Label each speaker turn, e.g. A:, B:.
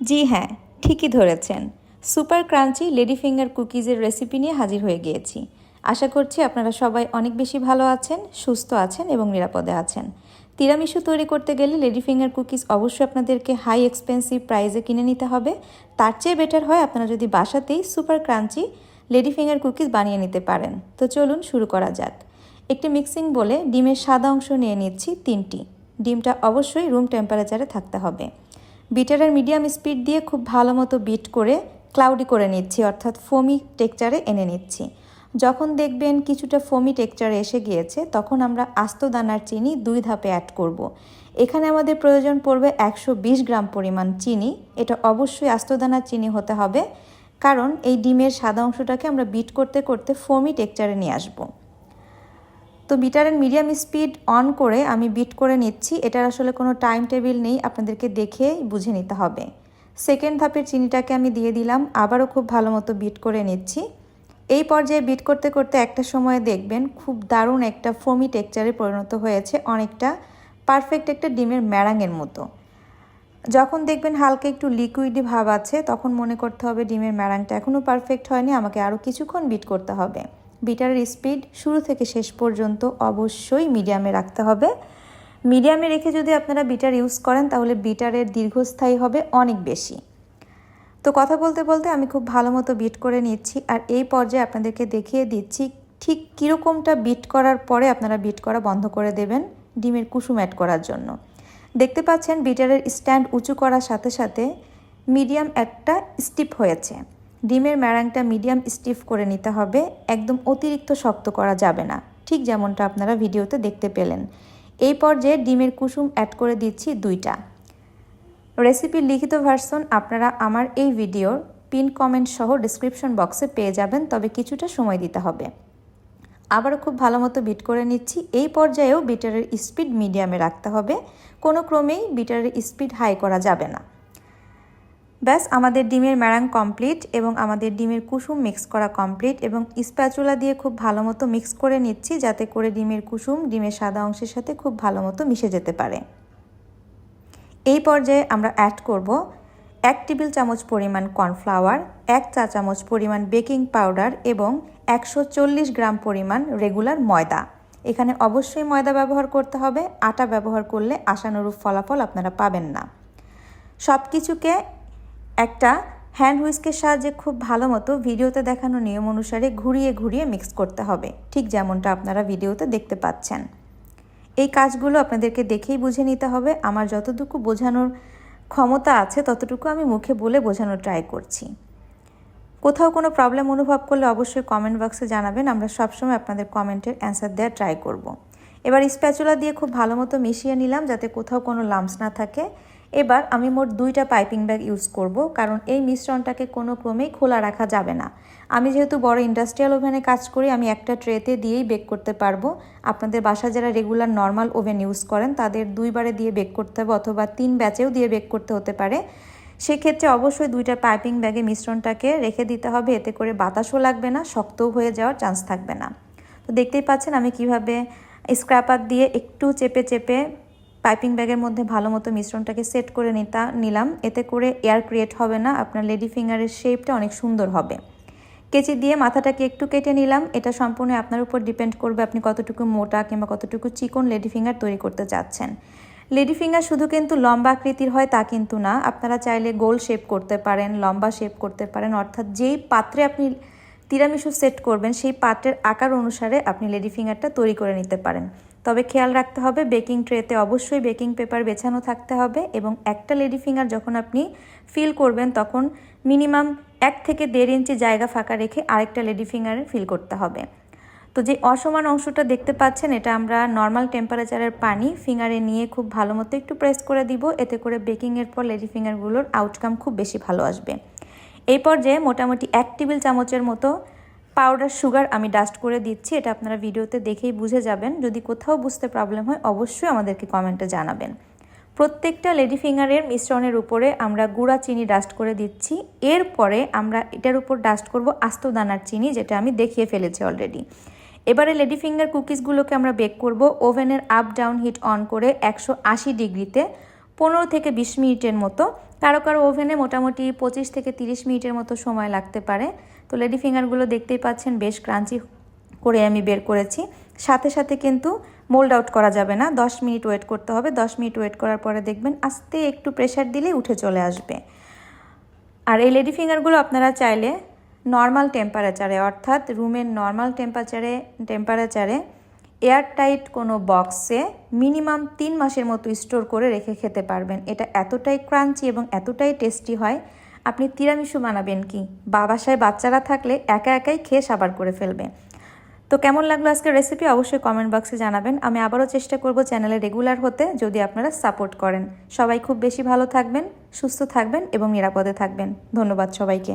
A: জি হ্যাঁ ঠিকই ধরেছেন। সুপার ক্রাঞ্চি লেডি ফিঙ্গার কুকিজের রেসিপি নিয়ে হাজির হয়ে গিয়েছি। আশা করছি আপনারা সবাই অনেক বেশি ভালো আছেন, সুস্থ আছেন এবং নিরাপদে আছেন। তিরামিসু তৈরি করতে গেলে লেডি ফিঙ্গার কুকিজ অবশ্যই আপনাদেরকে হাই এক্সপেন্সিভ প্রাইজে কিনে নিতে হবে। তার চেয়ে বেটার হয় আপনারা যদি বাসাতেই super crunchy lady finger cookies বানিয়ে নিতে পারেন। তো চলুন শুরু করা যাক। একটি মিক্সিং বলে ডিমের সাদা অংশ নিয়ে নিচ্ছি তিনটি। ডিমটা অবশ্যই রুম টেম্পারেচারে থাকতে হবে। বিটারের মিডিয়াম স্পিড দিয়ে খুব ভালো মতো বিট করে ক্লাউডি করে নিচ্ছি, অর্থাৎ ফোমি টেক্সচারে এনে নিচ্ছি। যখন দেখবেন কিছুটা ফোমি টেক্সচারে এসে গিয়েছে, তখন আমরা আস্ত দানার চিনি দুই ধাপে অ্যাড করব। এখানে আমাদের প্রয়োজন পড়বে একশো বিশ গ্রাম পরিমাণ চিনি। এটা অবশ্যই আস্ত দানার চিনি হতে হবে, কারণ এই ডিমের সাদা অংশটাকে আমরা বিট করতে করতে ফোমি টেক্সচারে নিয়ে আসব। তো বিটারের মিডিয়াম স্পিড অন করে আমি বিট করে নিচ্ছি। এটার আসলে কোনো টাইম টেবিল নেই, আপনাদেরকে দেখে বুঝে নিতে হবে। সেকেন্ড ধাপের চিনিটাকে আমি দিয়ে দিলাম, আবারও খুব ভালো মতো বিট করে নিচ্ছি। এই পর্যায়ে বিট করতে করতে একটা সময়ে দেখবেন খুব দারুণ একটা ফোমি টেক্সচারে পরিণত হয়েছে, অনেকটা পারফেক্ট একটা ডিমের ম্যারাঙের মতো। যখন দেখবেন হালকা একটু লিকুইডি ভাব আছে, তখন মনে করতে হবে ডিমের ম্যারাংটা এখনও পারফেক্ট হয়নি, আমাকে আরও কিছুক্ষণ বিট করতে হবে। বিটারের স্পিড শুরু থেকে শেষ পর্যন্ত অবশ্যই মিডিয়ামে রাখতে হবে। মিডিয়ামে রেখে যদি আপনারা বিটার ইউজ করেন, তাহলে বিটারের দীর্ঘস্থায়ী হবে অনেক বেশি। তো কথা বলতে বলতে আমি খুব ভালো মতো বিট করে নিচ্ছি, আর এই পর্যায়ে আপনাদেরকে দেখিয়ে দিচ্ছি ঠিক কীরকমটা বিট করার পরে আপনারা বিট করা বন্ধ করে দেবেন ডিমের কুসুম অ্যাড করার জন্য। দেখতে পাচ্ছেন বিটারের স্ট্যান্ড উঁচু করার সাথে সাথে মিডিয়াম একটা স্টিপ হয়েছে। ডিমের ম্যারাংটা মিডিয়াম স্টিফ করে নিতে হবে, একদম অতিরিক্ত শক্ত করা যাবে না। ঠিক যেমনটা আপনারা ভিডিওতে দেখতে পেলেন। এই পর্যায়ে ডিমের কুসুম অ্যাড করে দিচ্ছি দুইটা। রেসিপির লিখিত ভার্সন আপনারা আমার এই ভিডিওর পিন কমেন্ট সহ ডিসক্রিপশন বক্সে পেয়ে যাবেন, তবে কিছুটা সময় দিতে হবে। আবারও খুব ভালো মতো বিট করে নিচ্ছি। এই পর্যায়েও বিটারের স্পিড মিডিয়ামে রাখতে হবে। কোনো ক্রমেই বিটারের স্পিড হাই করা যাবে না। ব্যাস, আমাদের ডিমের ম্যারাং কমপ্লিট এবং আমাদের ডিমের কুসুম মিক্স করা কমপ্লিট এবং স্প্যাচুলা দিয়ে খুব ভালো মতো মিক্স করে নিচ্ছি যাতে করে ডিমের কুসুম ডিমের সাদা অংশের সাথে খুব ভালো মতো মিশে যেতে পারে। এই পর্যায়ে আমরা অ্যাড করব এক টেবিল চামচ পরিমাণ কর্নফ্লাওয়ার এক চা চামচ পরিমাণ বেকিং পাউডার এবং একশো চল্লিশ গ্রাম পরিমাণ রেগুলার ময়দা। এখানে অবশ্যই ময়দা ব্যবহার করতে হবে, আটা ব্যবহার করলে আশানুরূপ ফলাফল আপনারা পাবেন না। সব কিছুকে একটা হ্যান্ড হুইস্কের সাহায্যে খুব ভালো মতো ভিডিওতে দেখানো নিয়ম অনুসারে ঘুরিয়ে ঘুরিয়ে মিক্স করতে হবে। ঠিক যেমনটা আপনারা ভিডিওতে দেখতে পাচ্ছেন। এই কাজগুলো আপনাদেরকে দেখেই বুঝে নিতে হবে। আমার যতটুকু বোঝানোর ক্ষমতা আছে, ততটুকু আমি মুখে বলে বোঝানোর ট্রাই করছি। কোথাও কোনো প্রবলেম অনুভব করলে অবশ্যই কমেন্ট বক্সে জানাবেন। আমরা সবসময় আপনাদের কমেন্টের অ্যান্সার দেওয়ার ট্রাই করব। এবার স্প্যাচুলা দিয়ে খুব ভালো মতো মিশিয়ে নিলাম যাতে কোথাও কোনো লাম্পস না থাকে। এবার আমি মোট দুইটা পাইপিং ব্যাগ ইউজ করব, কারণ এই মিশ্রণটাকে কোনো ক্রমেই খোলা রাখা যাবে না। আমি যেহেতু বড় ইন্ডাস্ট্রিয়াল ওভেনে কাজ করি, আমি একটা ট্রেতে দিয়েই বেক করতে পারব। আপনাদের বাসা যারা রেগুলার নর্মাল ওভেন ইউজ করেন, তাদের দুইবারে দিয়ে বেক করতে হবে অথবা তিন ব্যাচেও দিয়ে বেক করতে হতে পারে। সেক্ষেত্রে অবশ্যই দুইটা পাইপিং ব্যাগে মিশ্রণটাকে রেখে দিতে হবে, এতে করে বাতাসও লাগবে না, শক্তও হয়ে যাওয়ার চান্স থাকবে না। তো দেখতেই পাচ্ছেন আমি কীভাবে স্ক্র্যাপার দিয়ে একটু চেপে চেপে পাইপিং ব্যাগের মধ্যে ভালো মতো মিশ্রণটাকে সেট করে নিতা, নিলাম। এতে করে এয়ার ক্রিয়েট হবে না, আপনার লেডি ফিঙ্গারের শেপটা অনেক সুন্দর হবে। কেচি দিয়ে মাথাটাকে একটু কেটে নিলাম। এটা সম্পূর্ণ আপনার উপর ডিপেন্ড করবে আপনি কতটুকু মোটা কিংবা কতটুকু চিকন লেডি ফিঙ্গার তৈরি করতে চাচ্ছেন। লেডি ফিঙ্গার শুধু কিন্তু লম্বা আকৃতির হয় তা কিন্তু না। আপনারা চাইলে গোল শেপ করতে পারেন, লম্বা শেপ করতে পারেন। অর্থাৎ যেই পাত্রে আপনি তিরামিশু সেট করবেন, সেই পাত্রের আকার অনুসারে আপনি লেডি ফিঙ্গারটা তৈরি করে নিতে পারেন। তবে খেয়াল রাখতে হবে, বেকিং ট্রেতে অবশ্যই বেকিং পেপার বেছানো থাকতে হবে এবং একটা লেডি ফিঙ্গার যখন আপনি ফিল করবেন, তখন মিনিমাম এক থেকে দেড় ইঞ্চি জায়গা ফাঁকা রেখে আরেকটা লেডি ফিঙ্গারে ফিল করতে হবে। তো যে অসমান অংশটা দেখতে পাচ্ছেন, এটা আমরা নর্মাল টেম্পারেচারের পানি ফিঙ্গারে নিয়ে খুব ভালো মতো একটু প্রেস করে দিব, এতে করে বেকিংয়ের পর লেডি ফিঙ্গারগুলোর আউটকাম খুব বেশি ভালো আসবে। এই পর্যায়ে মোটামুটি এক টেবিল চামচের মতো পাউডার সুগার আমি ডাস্ট করে দিচ্ছি। এটা আপনারা ভিডিওতে দেখেই বুঝে যাবেন। যদি কোথাও বুঝতে প্রবলেম হয়, অবশ্যই আমাদেরকে কমেন্টে জানাবেন। প্রত্যেকটা লেডি ফিঙ্গারের মিশ্রণের উপরে আমরা গুঁড়া চিনি ডাস্ট করে দিচ্ছি। এরপরে আমরা এটার উপর ডাস্ট করব আস্ত দানার চিনি, যেটা আমি দেখিয়ে ফেলেছি অলরেডি এবারে লেডি ফিঙ্গার কুকিজগুলোকে আমরা বেক করব। ওভেনের আপ ডাউন হিট অন করে একশো আশি ডিগ্রিতে পনেরো থেকে বিশ মিনিটের মতো। কারও কারও ওভেনে মোটামুটি পঁচিশ থেকে তিরিশ মিনিটের মতো সময় লাগতে পারে। তো লেডি ফিঙ্গারগুলো দেখতেই পাচ্ছেন, বেশ ক্রাঞ্চি করে আমি বের করেছি। সাথে সাথে কিন্তু মোল্ড আউট করা যাবে না। দশ মিনিট ওয়েট করতে হবে। দশ মিনিট ওয়েট করার পরে দেখবেন আস্তে একটু প্রেশার দিলেই উঠে চলে আসবে। আর এই লেডি ফিঙ্গারগুলো আপনারা চাইলে নর্মাল টেম্পারেচারে, অর্থাৎ রুমের নর্মাল টেম্পারেচারে টেম্পারেচারে এয়ারটাইট কোনো বক্সে মিনিমাম তিন মাসের মতো স্টোর করে রেখে খেতে পারবেন। এটা এতটাই ক্রাঞ্চি এবং এতটাই টেস্টি হয়। আপনি তিরামিসু বানাবেন কি? বাসায় বাচ্চারা থাকলে একা একাই খেয়ে সাবার করে ফেলবে। তো কেমন লাগল আজকের রেসিপি অবশ্যই কমেন্ট বক্সে জানাবেন। আমি আবারও চেষ্টা করব চ্যানেলে রেগুলার হতে যদি আপনারা সাপোর্ট করেন। সবাই খুব বেশি ভালো থাকবেন, সুস্থ থাকবেন এবং নিরাপদে থাকবেন। ধন্যবাদ সবাইকে।